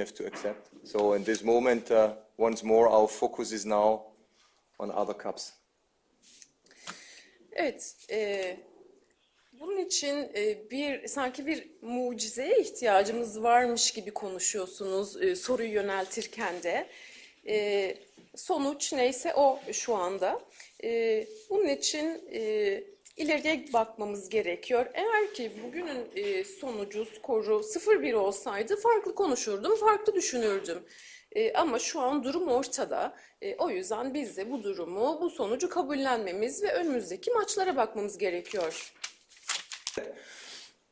have to accept. So in this moment, uh, once more, our focus is now on other cups. Evet, e, bunun için e, bir sanki bir mucizeye ihtiyacımız varmış gibi konuşuyorsunuz e, soruyu yöneltirken de. E, sonuç neyse o şu anda. E, bunun için e, ileriye bakmamız gerekiyor. Eğer ki bugünün e, sonucu, skoru 0-1 olsaydı farklı konuşurdum, farklı düşünürdüm. E, ama şu an durum ortada. E, o yüzden biz de bu durumu, bu sonucu kabullenmemiz ve önümüzdeki maçlara bakmamız gerekiyor.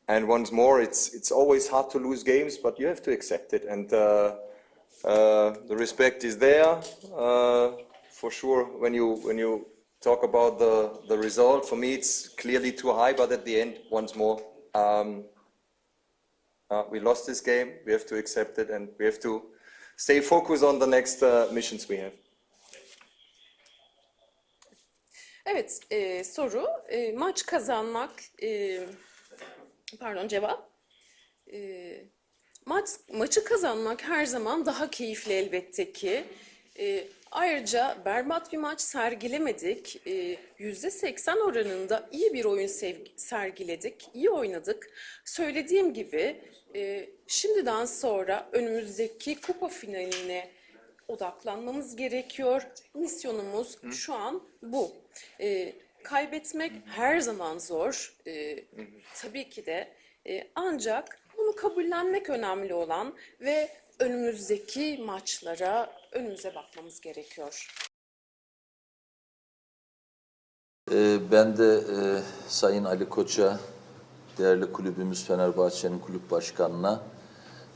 And once more, it's it's always hard to lose games, but you have to accept it. And uh, uh, the respect is there uh, for sure. When you when you talk about the the result, for me, it's clearly too high. But at the end, once more, um, uh, we lost this game. We have to accept it, and we have to stay focused on the next uh, missions we have. Evet, e, soru e, maç kazanmak, e, pardon cevap. E, maç maçı kazanmak her zaman daha keyifli elbette ki. E, ayrıca berbat bir maç sergilemedik. E, Yüzde seksen oranında iyi bir oyun sergiledik, iyi oynadık. Söylediğim gibi e, şimdiden sonra önümüzdeki kupa finaline odaklanmamız gerekiyor. Misyonumuz şu an bu. Ee, kaybetmek her zaman zor. Ee, tabii ki de. Ee, ancak bunu kabullenmek önemli olan ve önümüzdeki maçlara önümüze bakmamız gerekiyor. Ee, Ben de e, Sayın Ali Koç'a, değerli kulübümüz Fenerbahçe'nin kulüp başkanına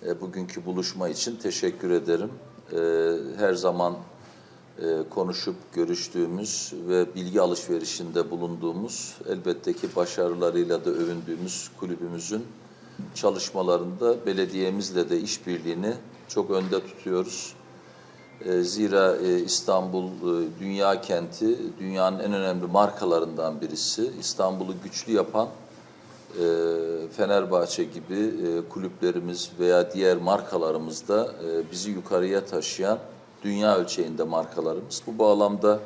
e, bugünkü buluşma için teşekkür ederim. E, Her zaman konuşup görüştüğümüz ve bilgi alışverişinde bulunduğumuz, elbette ki başarılarıyla da övündüğümüz kulübümüzün çalışmalarında belediyemizle de işbirliğini çok önde tutuyoruz. E, Zira e, İstanbul e, dünya kenti, dünyanın en önemli markalarından birisi. İstanbul'u güçlü yapan e, Fenerbahçe gibi kulüplerimiz veya diğer markalarımız da bizi yukarıya taşıyan dünya ölçeğinde markalarımız. Bu bağlamda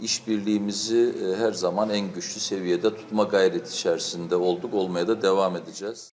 işbirliğimizi her zaman en güçlü seviyede tutma gayreti içerisinde olduk, olmaya da devam edeceğiz.